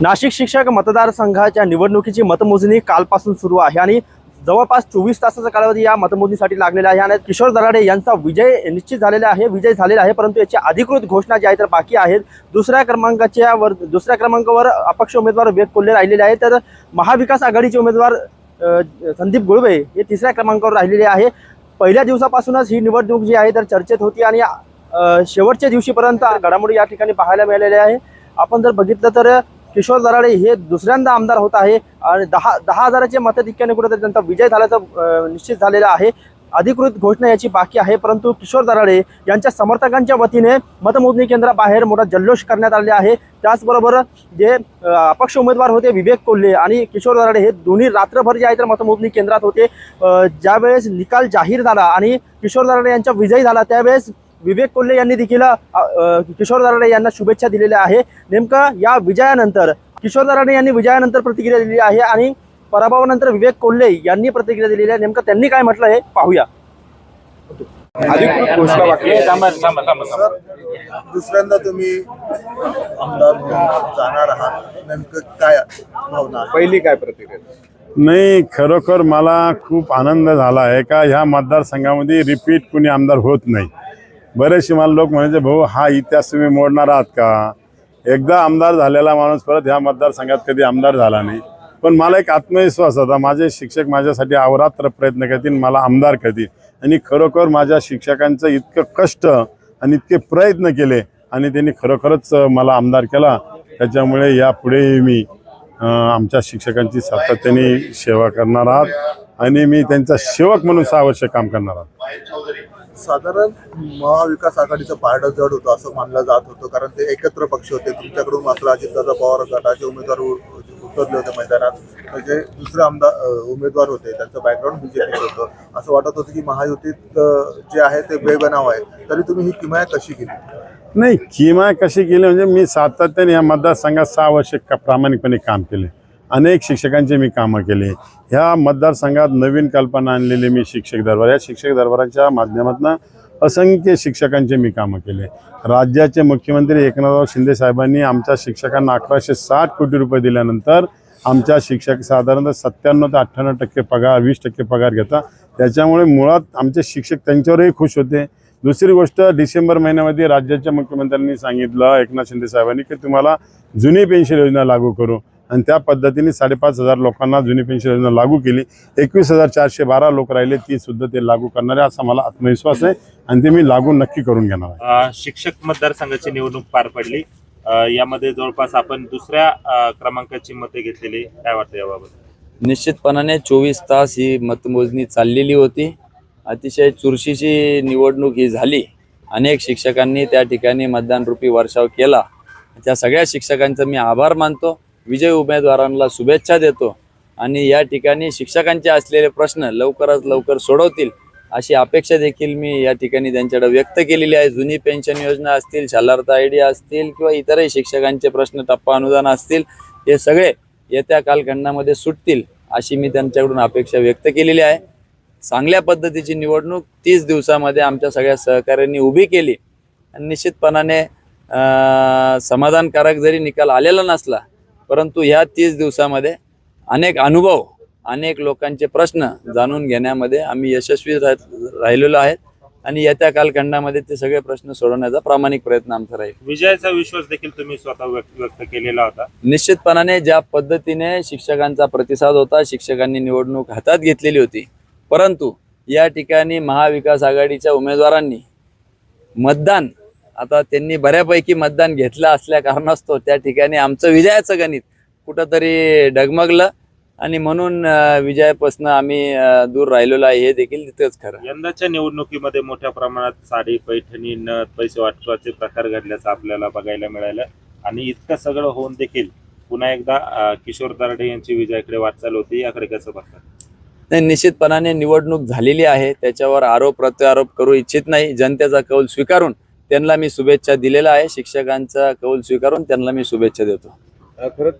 नाशिक शिक्षक मतदारसंघाच्या निवडणुकीची मतमोजणी कालपासून सुरू आहे आणि जवळपास चोवीस तासाचा कालावधी या मतमोजणीसाठी लागलेला आहे. आणि किशोर दराडे यांचा विजय निश्चित झालेला आहे विजय झालेला आहे परंतु याची अधिकृत घोषणा जी आहे तर बाकी आहेत. दुसऱ्या क्रमांकाच्या वर दुसऱ्या क्रमांकावर अपक्ष उमेदवार वेद कोल्हे राहिलेले आहे तर महाविकास आघाडीचे उमेदवार संदीप गुळवे हे तिसऱ्या क्रमांकावर राहिलेले आहे. पहिल्या दिवसापासूनच ही निवडणूक जी आहे तर चर्चेत होती आणि शेवटच्या दिवशीपर्यंत घडामोडी या ठिकाणी पाहायला मिळालेल्या आहे. आपण जर बघितलं तर किशोर दराडे हे दुसऱ्यांदा आमदार होत आहे आणि दहा दहा हजाराच्या मताधिक्याने कुठेतरी त्यांचा विजय झाल्याचं निश्चित झालेला आहे. अधिकृत घोषणा याची बाकी आहे परंतु किशोर दराडे यांच्या समर्थकांच्या वतीने मतमोजणी केंद्राबाहेर मोठा जल्लोष करण्यात आले आहे. त्याचबरोबर जे अपक्ष उमेदवार होते विवेक कोल्हे आणि किशोर दराडे हे दोन्ही रात्रभर जे आहे तर मतमोजणी केंद्रात होते. ज्यावेळेस निकाल जाहीर झाला आणि किशोर दराडे यांचा विजय झाला त्यावेळेस विवेक कोल्हे यांनी देखील किशोर दराडे यांना शुभेच्छा दिलेल्या आहे. नेमकं या विजयानंतर किशोर दराडे यांनी विजयानंतर प्रतिक्रिया दिली आहे आणि पराभवानंतर विवेक कोल्हे यांनी प्रतिक्रिया दिलेली आहे. नेमकं त्यांनी काय म्हटलं हे पाहूया. अधिकृत घोषणा दुसऱ्यांदा तुम्ही आमदार म्हणून जाणार आहात. नेमकं काय भावना? पहिली काय प्रतिक्रिया? नाही खरोखर मला खूप आनंद झाला आहे का ह्या मतदारसंघामध्ये रिपीट कुणी आमदार होत नाही. बरेचसे मला लोक म्हणायचे भाऊ हा इतिहास तुम्ही मोडणार आहात का? एकदा आमदार झालेला माणूस परत ह्या मतदारसंघात कधी आमदार झाला नाही. पण मला एक आत्मविश्वास होता. माझे शिक्षक माझ्यासाठी अवरात्र प्रयत्न करतील मला आमदार करतील. आणि खरोखर माझ्या शिक्षकांचं इतकं कष्ट आणि इतके प्रयत्न केले आणि त्यांनी खरोखरच मला आमदार केला. त्याच्यामुळे यापुढेही मी आमच्या शिक्षकांची सातत्याने सेवा करणार आहात आणि मी त्यांचा सेवक म्हणून सहा वर्ष काम करणार आहात. साधारण महाविकास आघाडीचं पारडं जड होतं असं मानलं जात होतं कारण ते एकत्र पक्ष होते. तुमच्याकडून मात्र अजितदादा पवार गटाचे उमेदवार उतरले होते मैदानात. म्हणजे दुसरे आमदार उमेदवार होते. त्यांचं बॅकग्राऊंड बीजेपीचं होतं. असं वाटत होतं की महायुतीत जे आहे ते बेबनाव आहे. तरी तुम्ही ही किमाया कशी केली? नाही किमाया कशी केली? म्हणजे मी सातत्याने या मतदारसंघात सहा वर्ष का प्रामाणिकपणे काम केले. अनेक शिक्षकांचे मी कामं केले. ह्या मतदारसंघात नवीन कल्पना आणलेली मी शिक्षक दरबार. या शिक्षक दरबाराच्या माध्यमातून असंख्य शिक्षकांचे मी कामं केले. राज्याचे मुख्यमंत्री एकनाथराव शिंदे साहेबांनी आमच्या शिक्षकांना अकराशे साठ कोटी रुपये दिल्यानंतर आमच्या शिक्षक साधारणतः सत्त्याण्णव ते अठ्ठ्याण्णव टक्के पगार वीस टक्के पगार घेता त्याच्यामुळे मुळात आमचे शिक्षक त्यांच्यावरही खुश होते. दुसरी गोष्ट डिसेंबर महिन्यामध्ये राज्याच्या मुख्यमंत्र्यांनी सांगितलं एकनाथ शिंदे साहेबांनी की तुम्हाला जुनी पेन्शन योजना लागू करू. आणि त्या पद्धतीने साडेपाच हजार लोकांना जुनी पेन्शन योजना लागू केली. एकवीस हजार चारशे बारा लोक राहिले ती सुद्धा ते लागू करणारे असा मला आत्मविश्वास आहे आणि ते मी लागू नक्की करून घेणार आहे. शिक्षक मतदारसंघाची निवडणूक पार पडली. अ, यामध्ये जवळपास आपण दुसऱ्या अ, क्रमांकाची मते घेतलेली. काय वाटतं याबाबत? निश्चितपणाने चोवीस तास ही मतमोजणी चाललेली होती. अतिशय चुरशीची निवडणूक ही झाली. अनेक शिक्षकांनी त्या ठिकाणी मतदान रूपी वर्षाव केला. त्या सगळ्या शिक्षकांचा मी आभार मानतो. विजय उमेदवारांना शुभेच्छा देतो आणि या ठिकाणी शिक्षकांचे असलेले प्रश्न लवकरात लवकर सोडवतील अशी अपेक्षा देखील मी या ठिकाणी त्यांच्याकडे व्यक्त केलेली आहे. जुनी पेन्शन योजना असतील शालार्थ आयडिया असतील किंवा इतरही शिक्षकांचे प्रश्न टप्पा अनुदान असतील हे सगळे येत्या कालखंडामध्ये सुटतील अशी मी त्यांच्याकडून अपेक्षा व्यक्त केलेली आहे. चांगल्या पद्धतीची निवडणूक तीस दिवसामध्ये आमच्या सगळ्या सहकाऱ्यांनी उभी केली. आणि निश्चितपणाने समाधानकारक जरी निकाल आलेला नसला परंतु ह्या तीस दिवसामध्ये अनेक अनुभव अनेक लोकांचे प्रश्न जाणून घेण्यामध्ये आम्ही यशस्वी राह- राहिलेलो आहेत आणि येत्या कालखंडामध्ये ते सगळे प्रश्न सोडवण्याचा प्रामाणिक प्रयत्न आमचा राहील. विजयाचा विश्वास देखील तुम्ही स्वतः व्यक्त व्यक्त केलेला होता? निश्चितपणाने ज्या पद्धतीने शिक्षकांचा प्रतिसाद होता शिक्षकांनी निवडणूक हातात घेतलेली होती परंतु या ठिकाणी महाविकास आघाडीच्या उमेदवारांनी मतदान आता त्यांनी बऱ्यापैकी मतदान घेतलं असल्या कारणास्तव त्या ठिकाणी आमचं विजयाचं गणित कुठंतरी डगमगलं. आणि म्हणून विजयापासून आम्ही दूर राहिलेलो आहे. हे देखील तिथंच खरं. यंदाच्या निवडणुकीमध्ये मोठ्या प्रमाणात साडी पैठणी नथ पैसे वाटपाचे प्रकार घडल्याचं आपल्याला बघायला मिळालं. आणि इतकं सगळं होऊन देखील पुन्हा एकदा किशोर दराडे यांची विजयाकडे वाटचाल होती. याकडे कसं बघतात? नाही निश्चितपणाने निवडणूक झालेली आहे. त्याच्यावर आरोप प्रत्यारोप करू इच्छित नाही. जनतेचा कौल स्वीकारून त्यांना मी शुभेच्छा दिलेला आहे. शिक्षकांचा कौल स्वीकारून त्यांना मी शुभेच्छा देतो. खरंच